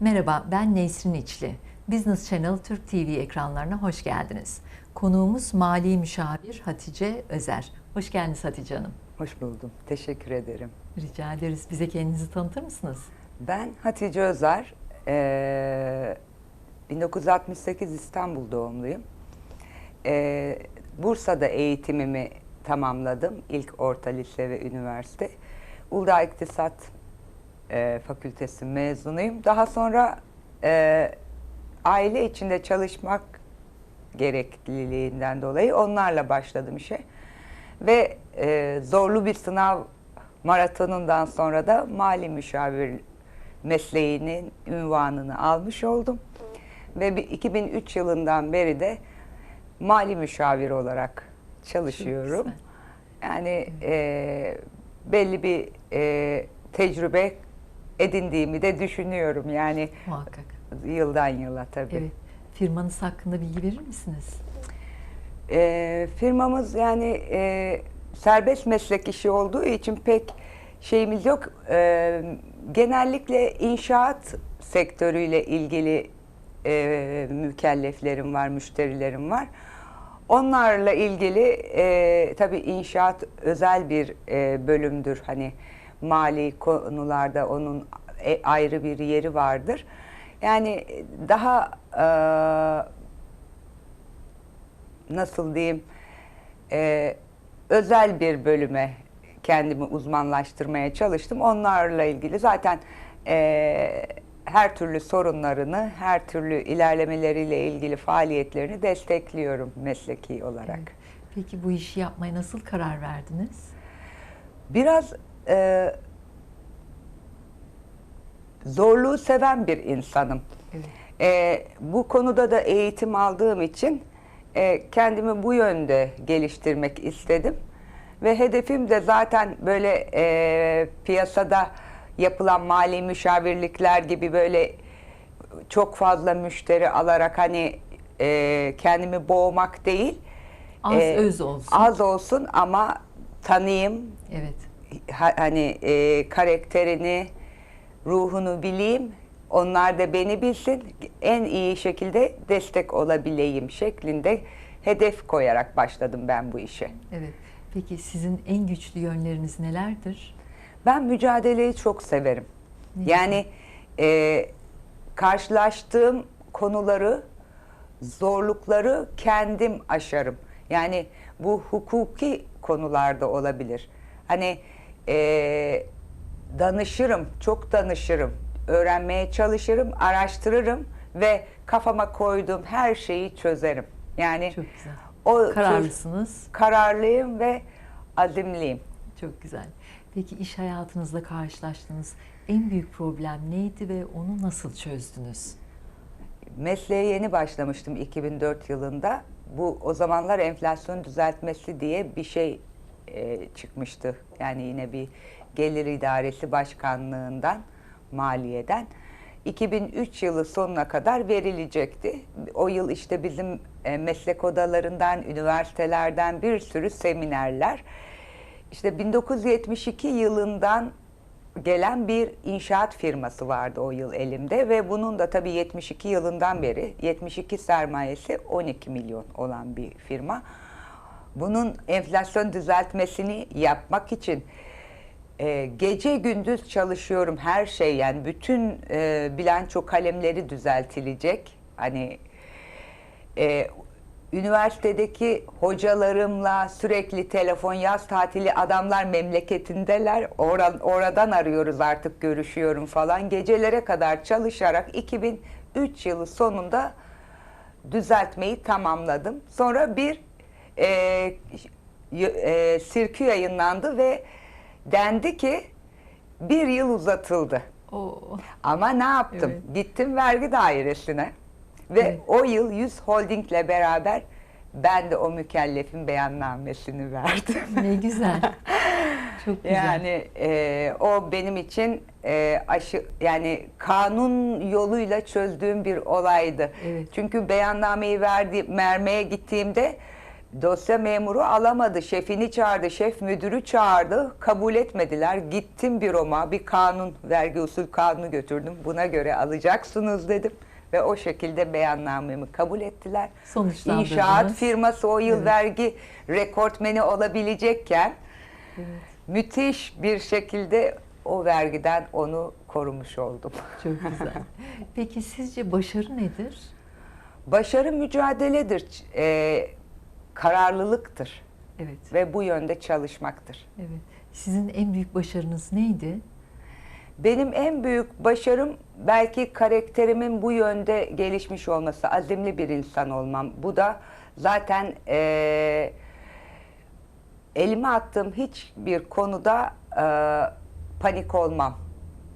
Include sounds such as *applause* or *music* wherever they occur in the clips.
Merhaba, ben Nesrin İçli. Business Channel Türk TV ekranlarına hoş geldiniz. Konuğumuz Mali Müşavir Hatice Özer. Hoş geldiniz Hatice Hanım. Hoş buldum. Teşekkür ederim. Rica ederiz. Bize kendinizi tanıtır mısınız? Ben Hatice Özer. Ee, 1968 İstanbul doğumluyum. Ee, Bursa'da eğitimimi tamamladım. İlk orta lise ve üniversite. Uludağ İktisat e, Fakültesi mezunuyum. Daha sonra e, aile içinde çalışmak gerekliliğinden dolayı onlarla başladım işe. Ve e, zorlu bir sınav maratonundan sonra da mali müşavir mesleğinin ünvanını almış oldum. Ve bir 2003 yılından beri de mali müşavir olarak çalışıyorum. Yani e, belli bir e, tecrübe edindiğimi de düşünüyorum. Yani Muhakkak. yıldan yıla tabii. Evet. Firmanız hakkında bilgi verir misiniz? E, firmamız yani e, serbest meslek işi olduğu için pek şeyimiz yok. E, genellikle inşaat sektörüyle ilgili e, mükelleflerim var, müşterilerim var. Onlarla ilgili e, tabii inşaat özel bir e, bölümdür. Hani mali konularda onun e, ayrı bir yeri vardır. Yani daha e, nasıl diyeyim e, özel bir bölüme kendimi uzmanlaştırmaya çalıştım. Onlarla ilgili zaten e, her türlü sorunlarını, her türlü ilerlemeleriyle ilgili faaliyetlerini destekliyorum mesleki olarak. Peki bu işi yapmaya nasıl karar verdiniz? Biraz e, zorluğu seven bir insanım. Evet. E, bu konuda da eğitim aldığım için e, kendimi bu yönde geliştirmek istedim. Ve hedefim de zaten böyle e, piyasada yapılan mali müşavirlikler gibi böyle çok fazla müşteri alarak hani e, kendimi boğmak değil. Az e, öz olsun. Az olsun ama tanıyayım, Evet. Ha- hani e, karakterini, ruhunu bileyim. Onlar da beni bilsin. En iyi şekilde destek olabileyim şeklinde hedef koyarak başladım ben bu işe. Evet. Peki sizin en güçlü yönleriniz nelerdir? Ben mücadeleyi çok severim. Ne Yani e, karşılaştığım konuları, zorlukları kendim aşarım. Yani bu hukuki konularda olabilir. Hani e, danışırım, çok danışırım, öğrenmeye çalışırım, araştırırım ve kafama koyduğum her şeyi çözerim. Yani Çok güzel. o Kararlısınız. kararlıyım ve azimliyim. Çok güzel. Peki iş hayatınızda karşılaştığınız en büyük problem neydi ve onu nasıl çözdünüz? Mesleğe yeni başlamıştım 2004 yılında. Bu o zamanlar enflasyon düzeltmesi diye bir şey e, çıkmıştı. Yani yine bir gelir idaresi başkanlığından, maliyeden. 2003 yılı sonuna kadar verilecekti. O yıl işte bizim e, meslek odalarından, üniversitelerden bir sürü seminerler. İşte 1972 yılından gelen bir inşaat firması vardı o yıl elimde ve bunun da tabii 72 yılından beri 72 sermayesi 12 milyon olan bir firma. Bunun enflasyon düzeltmesini yapmak için e, gece gündüz çalışıyorum her şey yani bütün e, bilanço kalemleri düzeltilecek. Hani e, üniversitedeki hocalarımla sürekli telefon yaz tatili adamlar memleketindeler. Oradan, oradan arıyoruz artık görüşüyorum falan. Gecelere kadar çalışarak 2003 yılı sonunda düzeltmeyi tamamladım. Sonra bir e, e, sirkü yayınlandı ve dendi ki bir yıl uzatıldı. O Ama ne yaptım? Evet. Gittim vergi dairesine ve Evet. o yıl 100 Holding'le beraber ben de o mükellefin beyannamesini verdim. ne güzel. *laughs* Çok güzel. Yani e, o benim için e, aşı yani kanun yoluyla çözdüğüm bir olaydı. Evet. Çünkü beyannameyi verdi, vermeye gittiğimde Dosya memuru alamadı, şefini çağırdı, şef müdürü çağırdı, kabul etmediler. Gittim büroma, bir kanun, vergi usul kanunu götürdüm. Buna göre alacaksınız dedim. Ve o şekilde beyannamemi kabul ettiler. İnşaat firması o yıl Evet. vergi rekortmeni olabilecekken Evet, müthiş bir şekilde o vergiden onu korumuş oldum. *laughs* çok güzel. Peki sizce başarı nedir? Başarı mücadeledir, e, kararlılıktır Evet, ve bu yönde çalışmaktır. evet. Sizin en büyük başarınız neydi? Benim en büyük başarım belki karakterimin bu yönde gelişmiş olması, azimli bir insan olmam. Bu da zaten e, elime attığım hiçbir konuda e, panik olmam.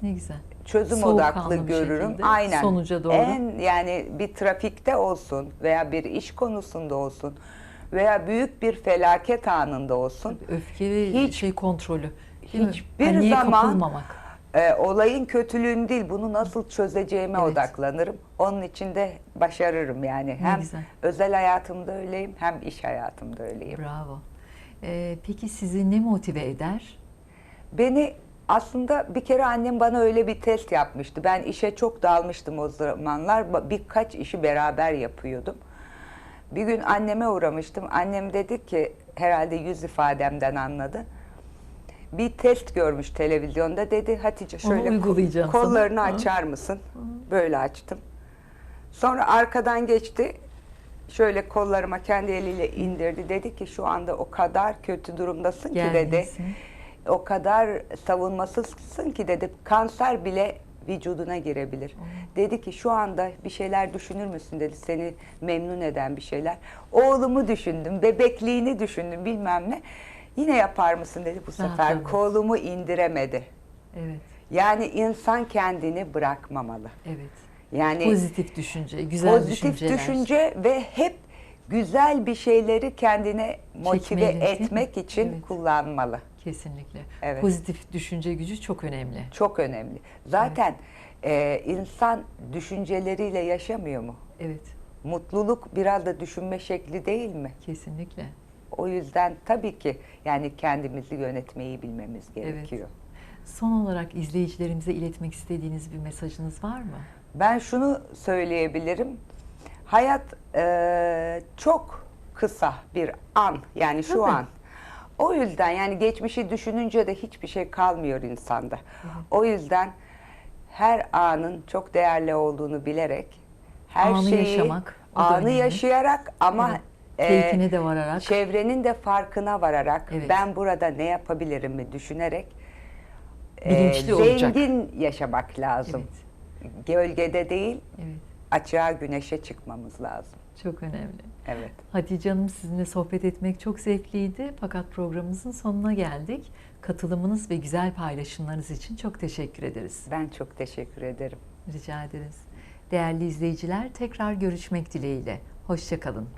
Ne güzel. Çözüm Soğukkanlı odaklı görürüm. şekilde Aynen. sonuca doğru. En yani bir trafikte olsun veya bir iş konusunda olsun veya büyük bir felaket anında olsun. Öfke ve Hiç- şey kontrolü. Hiçbir zaman-. E, olayın kötülüğünü değil, bunu nasıl çözeceğime Evet. odaklanırım. Onun için de başarırım yani. Hem güzel. özel hayatımda öyleyim, hem iş hayatımda öyleyim. Bravo. Ee, peki sizi ne motive eder? Beni aslında bir kere annem bana öyle bir test yapmıştı. Ben işe çok dalmıştım o zamanlar. Birkaç işi beraber yapıyordum. Bir gün anneme uğramıştım. Annem dedi ki, herhalde yüz ifademden anladı. Bir test görmüş televizyonda dedi Hatice şöyle kollarını sana. Açar mısın? Böyle açtım. Sonra arkadan geçti. Şöyle kollarıma kendi eliyle indirdi. Dedi ki şu anda o kadar kötü durumdasın ki dedi. O kadar savunmasızsın ki dedi. Kanser bile vücuduna girebilir. Dedi ki şu anda bir şeyler düşünür müsün dedi. Seni memnun eden bir şeyler. Oğlumu düşündüm, bebekliğini düşündüm bilmem ne. Yine yapar mısın dedi bu sefer. tabii. Kolumu indiremedi. Evet, Yani insan kendini bırakmamalı. evet. Yani Pozitif düşünce, güzel pozitif düşünceler. düşünce ve hep güzel bir şeyleri kendine motive Çekmeli, etmek için Evet. kullanmalı. Kesinlikle. Evet. Pozitif düşünce gücü çok önemli. Çok önemli. Zaten e, insan düşünceleriyle yaşamıyor mu? Evet, Mutluluk biraz da düşünme şekli değil mi? kesinlikle. O yüzden tabii ki yani kendimizi yönetmeyi bilmemiz gerekiyor. Son olarak izleyicilerimize iletmek istediğiniz bir mesajınız var mı? Ben şunu söyleyebilirim. Hayat e, çok kısa bir an yani şu Tabii. an. O yüzden yani geçmişi düşününce de hiçbir şey kalmıyor insanda. O yüzden her anın çok değerli olduğunu bilerek her Anı şeyi yaşamak, anı yaşayarak ama Evet. e, de vararak. çevrenin de farkına vararak Evet. ben burada ne yapabilirim mi düşünerek e, Bilinçli olacak. zengin yaşamak lazım. Evet, Gölgede değil, evet. Açığa güneşe çıkmamız lazım. Çok önemli. Evet. Hatice Hanım sizinle sohbet etmek çok zevkliydi. Fakat programımızın sonuna geldik. Katılımınız ve güzel paylaşımlarınız için çok teşekkür ederiz. Ben çok teşekkür ederim. Rica ederiz. Değerli izleyiciler tekrar görüşmek dileğiyle. Hoşçakalın.